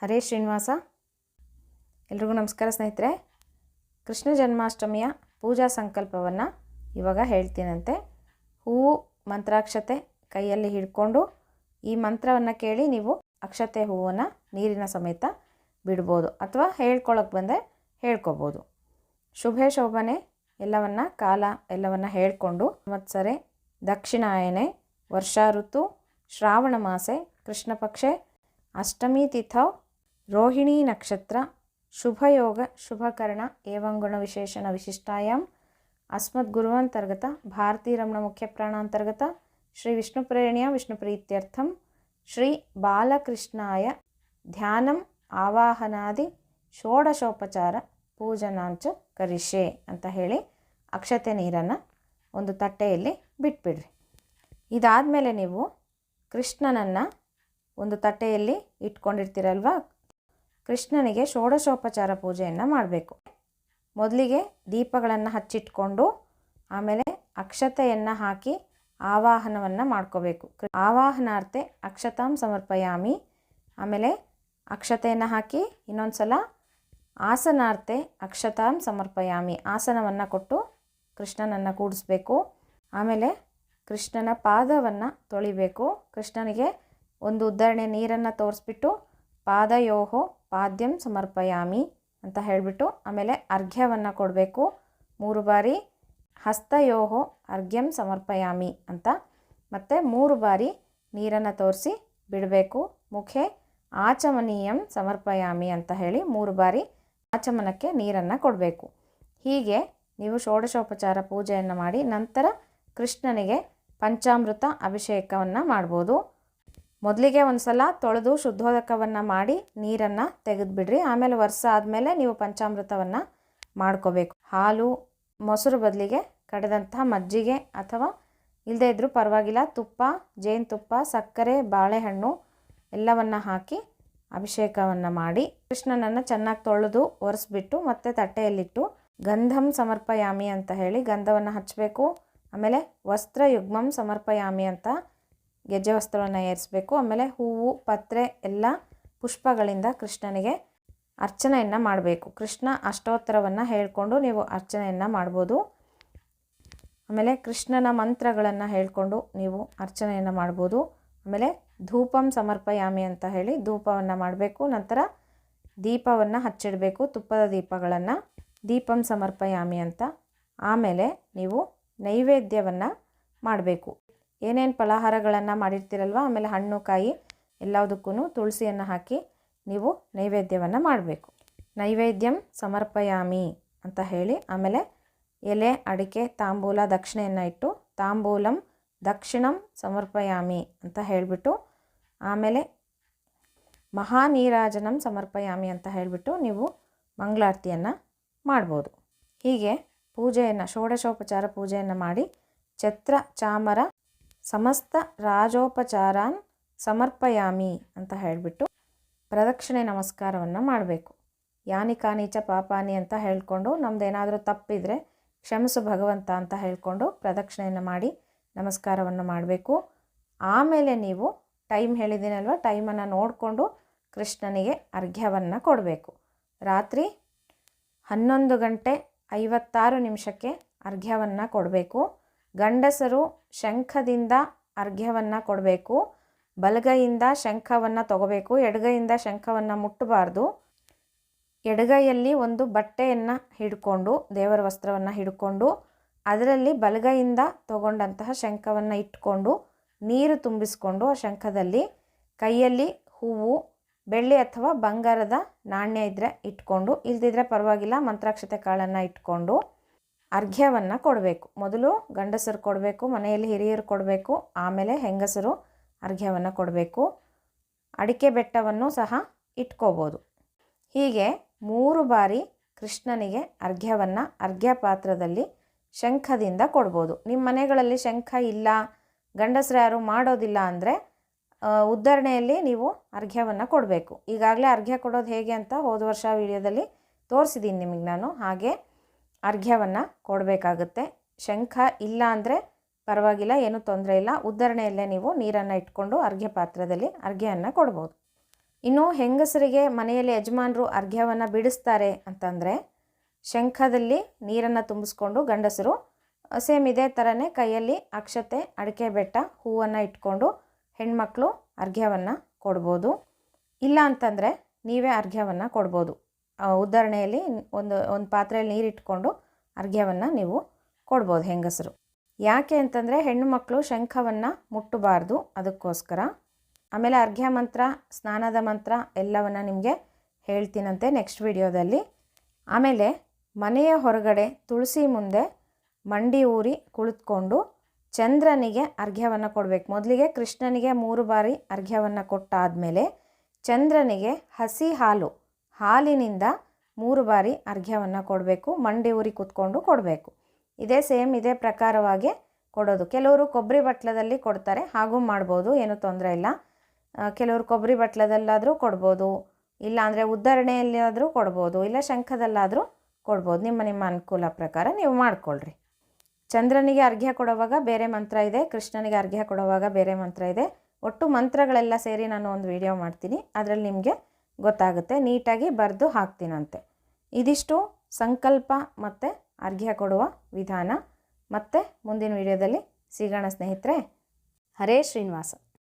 ಹರೇ ಶ್ರೀನಿವಾಸ. ಎಲ್ರಿಗೂ ನಮಸ್ಕಾರ ಸ್ನೇಹಿತರೆ. ಕೃಷ್ಣ ಜನ್ಮಾಷ್ಟಮಿಯ ಪೂಜಾ ಸಂಕಲ್ಪವನ್ನು ಇವಾಗ ಹೇಳ್ತೀನಂತೆ. ಹೂವು ಮಂತ್ರಾಕ್ಷತೆ ಕೈಯಲ್ಲಿ ಹಿಡ್ಕೊಂಡು ಈ ಮಂತ್ರವನ್ನು ಕೇಳಿ ನೀವು ಅಕ್ಷತೆ ಹೂವನ್ನು ನೀರಿನ ಸಮೇತ ಬಿಡ್ಬೋದು ಅಥವಾ ಹೇಳ್ಕೊಳಕ್ಕೆ ಬಂದರೆ ಹೇಳ್ಕೊಬೋದು. ಶುಭೆ ಶೋಭನೆ, ಎಲ್ಲವನ್ನು ಕಾಲ ಎಲ್ಲವನ್ನು ಹೇಳ್ಕೊಂಡು ಸಂವತ್ಸರೆ ದಕ್ಷಿಣಾಯನೆ ವರ್ಷಾ ಋತು ಶ್ರಾವಣ ಮಾಸೆ, ಕೃಷ್ಣ ಪಕ್ಷೆ, ಅಷ್ಟಮಿ ತಿಥೌ ರೋಹಿಣಿ ನಕ್ಷತ್ರ, ಶುಭಯೋಗ, ಶುಭಕರ್ಣ ಏವಂಗುಣ ವಿಶೇಷಣ ವಿಶಿಷ್ಟಾಯಾಮ್ ಅಸ್ಮದ್ಗುರುವಂತರ್ಗತ ಭಾರತೀ ರಮಣ ಮುಖ್ಯ ಪ್ರಾಣಾಂತರ್ಗತ ಶ್ರೀ ವಿಷ್ಣು ಪ್ರೇರಣೆಯ ವಿಷ್ಣು ಪ್ರೀತ್ಯರ್ಥಂ. ಶ್ರೀ ಬಾಲಕೃಷ್ಣಾಯ ಧ್ಯಾನಂ ಆವಾಹನಾದಿ ಷೋಡಶೋಪಚಾರ ಪೂಜನಾಂಚ ಕರಿಷೆ ಅಂತ ಹೇಳಿ ಅಕ್ಷತೆ ನೀರನ್ನು ಒಂದು ತಟ್ಟೆಯಲ್ಲಿ ಬಿಟ್ಬಿಡ್ರಿ. ಇದಾದಮೇಲೆ ನೀವು ಕೃಷ್ಣನನ್ನು ಒಂದು ತಟ್ಟೆಯಲ್ಲಿ ಇಟ್ಕೊಂಡಿರ್ತೀರಲ್ವ? ಕೃಷ್ಣನಿಗೆ ಷೋಡಶೋಪಚಾರ ಪೂಜೆಯನ್ನು ಮಾಡಬೇಕು. ಮೊದಲಿಗೆ ದೀಪಗಳನ್ನು ಹಚ್ಚಿಟ್ಕೊಂಡು ಆಮೇಲೆ ಅಕ್ಷತೆಯನ್ನು ಹಾಕಿ ಆವಾಹನವನ್ನು ಮಾಡ್ಕೋಬೇಕು. ಆವಾಹನಾರ್ಥೆ ಅಕ್ಷತಾಂ ಸಮರ್ಪಯಾಮಿ. ಆಮೇಲೆ ಅಕ್ಷತೆಯನ್ನು ಹಾಕಿ ಇನ್ನೊಂದು ಸಲ ಆಸನಾರ್ಥೆ ಅಕ್ಷತಾಂ ಸಮರ್ಪಯಾಮಿ. ಆಸನವನ್ನು ಕೊಟ್ಟು ಕೃಷ್ಣನನ್ನು ಕೂಡಿಸ್ಬೇಕು. ಆಮೇಲೆ ಕೃಷ್ಣನ ಪಾದವನ್ನು ತೊಳಿಬೇಕು. ಕೃಷ್ಣನಿಗೆ ಒಂದು ಉದ್ಧರಣೆ ನೀರನ್ನು ತೋರಿಸ್ಬಿಟ್ಟು ಪಾದಯೋಹೋ ಪಾದ್ಯಂ ಸಮರ್ಪಯಾಮಿ ಅಂತ ಹೇಳಿಬಿಟ್ಟು ಆಮೇಲೆ ಅರ್ಘ್ಯವನ್ನು ಕೊಡಬೇಕು. ಮೂರು ಬಾರಿ ಹಸ್ತಯೋಹೋ ಅರ್ಘ್ಯಂ ಸಮರ್ಪಯಾಮಿ ಅಂತ. ಮತ್ತು ಮೂರು ಬಾರಿ ನೀರನ್ನು ತೋರಿಸಿ ಬಿಡಬೇಕು. ಮುಖೆ ಆಚಮನೀಯಂ ಸಮರ್ಪಯಾಮಿ ಅಂತ ಹೇಳಿ ಮೂರು ಬಾರಿ ಆಚಮನಕ್ಕೆ ನೀರನ್ನು ಕೊಡಬೇಕು. ಹೀಗೆ ನೀವು ಷೋಡಶೋಪಚಾರ ಪೂಜೆಯನ್ನು ಮಾಡಿ ನಂತರ ಕೃಷ್ಣನಿಗೆ ಪಂಚಾಮೃತ ಅಭಿಷೇಕವನ್ನು ಮಾಡ್ಬೋದು. ಮೊದಲಿಗೆ ಒಂದು ಸಲ ತೊಳೆದು ಶುದ್ಧೋದಕವನ್ನು ಮಾಡಿ ನೀರನ್ನು ತೆಗೆದುಬಿಡ್ರಿ. ಆಮೇಲೆ ವರ್ಷ ಆದಮೇಲೆ ನೀವು ಪಂಚಾಮೃತವನ್ನು ಮಾಡ್ಕೋಬೇಕು. ಹಾಲು, ಮೊಸರು ಬದಲಿಗೆ ಕಡೆದಂತಹ ಮಜ್ಜಿಗೆ ಅಥವಾ ಇಲ್ಲದೇ ಇದ್ದರೂ ಪರವಾಗಿಲ್ಲ, ತುಪ್ಪ ಜೇನುತುಪ್ಪ ಸಕ್ಕರೆ, ಬಾಳೆಹಣ್ಣು ಎಲ್ಲವನ್ನು ಹಾಕಿ ಅಭಿಷೇಕವನ್ನು ಮಾಡಿ ಕೃಷ್ಣನನ್ನು ಚೆನ್ನಾಗಿ ತೊಳೆದು ಒರೆಸ್ಬಿಟ್ಟು ಮತ್ತೆ ತಟ್ಟೆಯಲ್ಲಿಟ್ಟು ಗಂಧಂ ಸಮರ್ಪಯಾಮಿ ಅಂತ ಹೇಳಿ ಗಂಧವನ್ನು ಹಚ್ಚಬೇಕು ಆಮೇಲೆ ವಸ್ತ್ರ ಯುಗ್ಮಂ ಸಮರ್ಪಯಾಮಿ ಅಂತ ಗೆಜ್ಜೆ ವಸ್ತ್ರವನ್ನು ಏರಿಸಬೇಕು. ಆಮೇಲೆ ಹೂವು, ಪತ್ರೆ ಎಲ್ಲ ಪುಷ್ಪಗಳಿಂದ ಕೃಷ್ಣನಿಗೆ ಅರ್ಚನೆಯನ್ನು ಮಾಡಬೇಕು. ಕೃಷ್ಣ ಅಷ್ಟೋತ್ತರವನ್ನು ಹೇಳಿಕೊಂಡು ನೀವು ಅರ್ಚನೆಯನ್ನು ಮಾಡ್ಬೋದು. ಆಮೇಲೆ ಕೃಷ್ಣನ ಮಂತ್ರಗಳನ್ನು ಹೇಳಿಕೊಂಡು ನೀವು ಅರ್ಚನೆಯನ್ನು ಮಾಡ್ಬೋದು. ಆಮೇಲೆ ಧೂಪಂ ಸಮರ್ಪಯಾಮಿ ಅಂತ ಹೇಳಿ ಧೂಪವನ್ನು ಮಾಡಬೇಕು. ನಂತರ ದೀಪವನ್ನು ಹಚ್ಚಿಡಬೇಕು, ತುಪ್ಪದ ದೀಪಗಳನ್ನು. ದೀಪಂ ಸಮರ್ಪಯಾಮಿ ಅಂತ. ಆಮೇಲೆ ನೀವು ನೈವೇದ್ಯವನ್ನು ಮಾಡಬೇಕು. ಏನೇನು ಫಲಾಹಾರಗಳನ್ನು ಮಾಡಿರ್ತೀರಲ್ವ? ಆಮೇಲೆ ಹಣ್ಣು, ಕಾಯಿ ಎಲ್ಲದಕ್ಕೂ ತುಳಸಿಯನ್ನು ಹಾಕಿ ನೀವು ನೈವೇದ್ಯವನ್ನು ಮಾಡಬೇಕು. ನೈವೇದ್ಯಂ ಸಮರ್ಪಯಾಮಿ ಅಂತ ಹೇಳಿ ಆಮೇಲೆ ಎಲೆ, ಅಡಿಕೆ, ತಾಂಬೂಲ, ದಕ್ಷಿಣೆಯನ್ನು ಇಟ್ಟು ತಾಂಬೂಲಂ ದಕ್ಷಿಣಂ ಸಮರ್ಪಯಾಮಿ ಅಂತ ಹೇಳಿಬಿಟ್ಟು ಆಮೇಲೆ ಮಹಾನೀರಾಜನಂ ಸಮರ್ಪಯಾಮಿ ಅಂತ ಹೇಳಿಬಿಟ್ಟು ನೀವು ಮಂಗಳಾರತಿಯನ್ನು ಮಾಡ್ಬೋದು. ಹೀಗೆ ಪೂಜೆಯನ್ನು, ಷೋಡಶೋಪಚಾರ ಪೂಜೆಯನ್ನು ಮಾಡಿ ಛತ್ರ ಚಾಮರ ಸಮಸ್ತ ರಾಜೋಪಚಾರಾನ್ ಸಮರ್ಪಯಾಮಿ ಅಂತ ಹೇಳಿಬಿಟ್ಟು ಪ್ರದಕ್ಷಿಣೆ ನಮಸ್ಕಾರವನ್ನು ಮಾಡಬೇಕು. ಯಾನಿ ಕಾನೀಚ ಪಾಪಾನಿ ಅಂತ ಹೇಳಿಕೊಂಡು ನಮ್ಮದೇನಾದರೂ ತಪ್ಪಿದರೆ ಕ್ಷಮಿಸು ಭಗವಂತ ಅಂತ ಹೇಳಿಕೊಂಡು ಪ್ರದಕ್ಷಿಣೆಯನ್ನು ಮಾಡಿ ನಮಸ್ಕಾರವನ್ನು ಮಾಡಬೇಕು. ಆಮೇಲೆ ನೀವು ಟೈಮ್ ಹೇಳಿದ್ದೀನಲ್ವ? ಟೈಮನ್ನು ನೋಡಿಕೊಂಡು ಕೃಷ್ಣನಿಗೆ ಅರ್ಘ್ಯವನ್ನು ಕೊಡಬೇಕು. ರಾತ್ರಿ ಹನ್ನೊಂದು ಗಂಟೆ ಐವತ್ತಾರು ನಿಮಿಷಕ್ಕೆ ಅರ್ಘ್ಯವನ್ನು ಕೊಡಬೇಕು. ಗಂಡಸರು ಶಂಖದಿಂದ ಅರ್ಘ್ಯವನ್ನು ಕೊಡಬೇಕು, ಬಲಗೈಯಿಂದ ಶಂಖವನ್ನು ತಗೋಬೇಕು, ಎಡಗೈಯಿಂದ ಶಂಖವನ್ನು ಮುಟ್ಟಬಾರ್ದು. ಎಡಗೈಯಲ್ಲಿ ಒಂದು ಬಟ್ಟೆಯನ್ನು ಹಿಡ್ಕೊಂಡು, ದೇವರ ವಸ್ತ್ರವನ್ನು ಹಿಡ್ಕೊಂಡು, ಅದರಲ್ಲಿ ಬಲಗೈಯಿಂದ ತಗೊಂಡಂತಹ ಶಂಖವನ್ನು ಇಟ್ಕೊಂಡು, ನೀರು ತುಂಬಿಸ್ಕೊಂಡು ಆ ಶಂಖದಲ್ಲಿ ಕೈಯಲ್ಲಿ ಹೂವು, ಬೆಳ್ಳಿ ಅಥವಾ ಬಂಗಾರದ ನಾಣ್ಯ ಇದ್ದರೆ ಇಟ್ಕೊಂಡು, ಇಲ್ದಿದ್ರೆ ಪರವಾಗಿಲ್ಲ, ಮಂತ್ರಾಕ್ಷತೆ ಕಾಳನ್ನು ಇಟ್ಕೊಂಡು ಅರ್ಘ್ಯವನ್ನು ಕೊಡಬೇಕು. ಮೊದಲು ಗಂಡಸರು ಕೊಡಬೇಕು, ಮನೆಯಲ್ಲಿ ಹಿರಿಯರು ಕೊಡಬೇಕು, ಆಮೇಲೆ ಹೆಂಗಸರು ಅರ್ಘ್ಯವನ್ನು ಕೊಡಬೇಕು. ಅಡಿಕೆ ಬೆಟ್ಟವನ್ನು ಸಹ ಇಟ್ಕೋಬೋದು. ಹೀಗೆ ಮೂರು ಬಾರಿ ಕೃಷ್ಣನಿಗೆ ಅರ್ಘ್ಯವನ್ನು ಅರ್ಘ್ಯ ಪಾತ್ರದಲ್ಲಿ ಶಂಖದಿಂದ ಕೊಡ್ಬೋದು. ನಿಮ್ಮ ಮನೆಗಳಲ್ಲಿ ಶಂಖ ಇಲ್ಲ, ಗಂಡಸರು ಯಾರು ಮಾಡೋದಿಲ್ಲ ಅಂದರೆ ಉದ್ಧರಣೆಯಲ್ಲಿ ನೀವು ಅರ್ಘ್ಯವನ್ನು ಕೊಡಬೇಕು. ಈಗಾಗಲೇ ಅರ್ಘ್ಯ ಕೊಡೋದು ಹೇಗೆ ಅಂತ ಹೋದ ವರ್ಷ ವಿಡಿಯೋದಲ್ಲಿ ತೋರಿಸಿದ್ದೀನಿ ನಿಮಗೆ ನಾನು. ಹಾಗೆ ಅರ್ಘ್ಯವನ್ನು ಕೊಡಬೇಕಾಗುತ್ತೆ. ಶಂಖ ಇಲ್ಲ ಅಂದರೆ ಪರವಾಗಿಲ್ಲ, ಏನೂ ತೊಂದರೆ ಇಲ್ಲ. ಉದ್ಧರಣೆಯಲ್ಲೇ ನೀವು ನೀರನ್ನು ಇಟ್ಕೊಂಡು ಅರ್ಘ್ಯ ಪಾತ್ರದಲ್ಲಿ ಅರ್ಘ್ಯವನ್ನು ಕೊಡ್ಬೋದು. ಇನ್ನು ಹೆಂಗಸರಿಗೆ ಮನೆಯಲ್ಲಿ ಯಜಮಾನರು ಅರ್ಘ್ಯವನ್ನು ಬಿಡಿಸ್ತಾರೆ ಅಂತಂದರೆ, ಶಂಖದಲ್ಲಿ ನೀರನ್ನು ತುಂಬಿಸ್ಕೊಂಡು ಗಂಡಸರು ಸೇಮ್ ಇದೇ ಥರನೇ ಕೈಯಲ್ಲಿ ಅಕ್ಷತೆ, ಅಡಿಕೆ ಬೆಟ್ಟ, ಹೂವನ್ನು ಇಟ್ಕೊಂಡು ಹೆಣ್ಮಕ್ಳು ಅರ್ಘ್ಯವನ್ನು ಕೊಡ್ಬೋದು. ಇಲ್ಲ ಅಂತಂದರೆ ನೀವೇ ಅರ್ಘ್ಯವನ್ನು ಕೊಡ್ಬೋದು. ಆ, ಉದ್ಧರಣೆಯಲ್ಲಿ ಒಂದು ಒಂದು ಪಾತ್ರೆಯಲ್ಲಿ ನೀರಿಟ್ಕೊಂಡು ಅರ್ಘ್ಯವನ್ನು ನೀವು ಕೊಡ್ಬೋದು ಹೆಂಗಸರು. ಯಾಕೆ ಅಂತಂದರೆ ಹೆಣ್ಣು ಮಕ್ಕಳು ಶಂಖವನ್ನು ಮುಟ್ಟಬಾರ್ದು ಅದಕ್ಕೋಸ್ಕರ. ಆಮೇಲೆ ಅರ್ಘ್ಯ ಮಂತ್ರ ಸ್ನಾನದ ಮಂತ್ರ ಎಲ್ಲವನ್ನು ನಿಮಗೆ ಹೇಳ್ತೀನಂತೆ ನೆಕ್ಸ್ಟ್ ವಿಡಿಯೋದಲ್ಲಿ ಆಮೇಲೆ ಮನೆಯ ಹೊರಗಡೆ ತುಳಸಿ ಮುಂದೆ ಮಂಡಿ ಊರಿ ಕುಳಿತುಕೊಂಡು ಚಂದ್ರನಿಗೆ ಅರ್ಘ್ಯವನ್ನು ಕೊಡಬೇಕು. ಮೊದಲಿಗೆ ಕೃಷ್ಣನಿಗೆ ಮೂರು ಬಾರಿ ಅರ್ಘ್ಯವನ್ನು ಕೊಟ್ಟಾದಮೇಲೆ ಚಂದ್ರನಿಗೆ ಹಸಿ ಹಾಲು ಹಾಲಿನಿಂದ ಮೂರು ಬಾರಿ ಅರ್ಘ್ಯವನ್ನು ಕೊಡಬೇಕು, ಮಂಡಿ ಊರಿ ಕೂತ್ಕೊಂಡು ಕೊಡಬೇಕು. ಇದೇ ಸೇಮ್ ಇದೇ ಪ್ರಕಾರವಾಗಿ ಕೊಡೋದು. ಕೆಲವರು ಕೊಬ್ಬರಿ ಬಟ್ಲದಲ್ಲಿ ಕೊಡ್ತಾರೆ, ಹಾಗೂ ಮಾಡ್ಬೋದು, ಏನೂ ತೊಂದರೆ ಇಲ್ಲ. ಕೆಲವರು ಕೊಬ್ಬರಿ ಬಟ್ಲದಲ್ಲಾದರೂ ಕೊಡ್ಬೋದು, ಇಲ್ಲಾಂದರೆ ಉದ್ಧರಣೆಯಲ್ಲಾದರೂ ಕೊಡ್ಬೋದು, ಇಲ್ಲ ಶಂಖದಲ್ಲಾದರೂ ಕೊಡ್ಬೋದು. ನಿಮ್ಮ ನಿಮ್ಮ ಅನುಕೂಲ ಪ್ರಕಾರ ನೀವು ಮಾಡ್ಕೊಳ್ರಿ. ಚಂದ್ರನಿಗೆ ಅರ್ಘ್ಯ ಕೊಡುವಾಗ ಬೇರೆ ಮಂತ್ರ ಇದೆ, ಕೃಷ್ಣನಿಗೆ ಅರ್ಘ್ಯ ಕೊಡುವಾಗ ಬೇರೆ ಮಂತ್ರ ಇದೆ. ಒಟ್ಟು ಮಂತ್ರಗಳೆಲ್ಲ ಸೇರಿ ನಾನು ಒಂದು ವಿಡಿಯೋ ಮಾಡ್ತೀನಿ. ಅದರಲ್ಲಿ ನಿಮಗೆ ಗೊತ್ತಾಗುತ್ತೆ. ನೀಟಾಗಿ ಬರೆದು ಹಾಕ್ತೀನಂತೆ. ಇದಿಷ್ಟು ಸಂಕಲ್ಪ ಮತ್ತು ಅರ್ಘ್ಯ ಕೊಡುವ ವಿಧಾನ. ಮತ್ತೆ ಮುಂದಿನ ವಿಡಿಯೋದಲ್ಲಿ ಸಿಗೋಣ ಸ್ನೇಹಿತರೆ. ಹರೇ ಶ್ರೀನಿವಾಸ.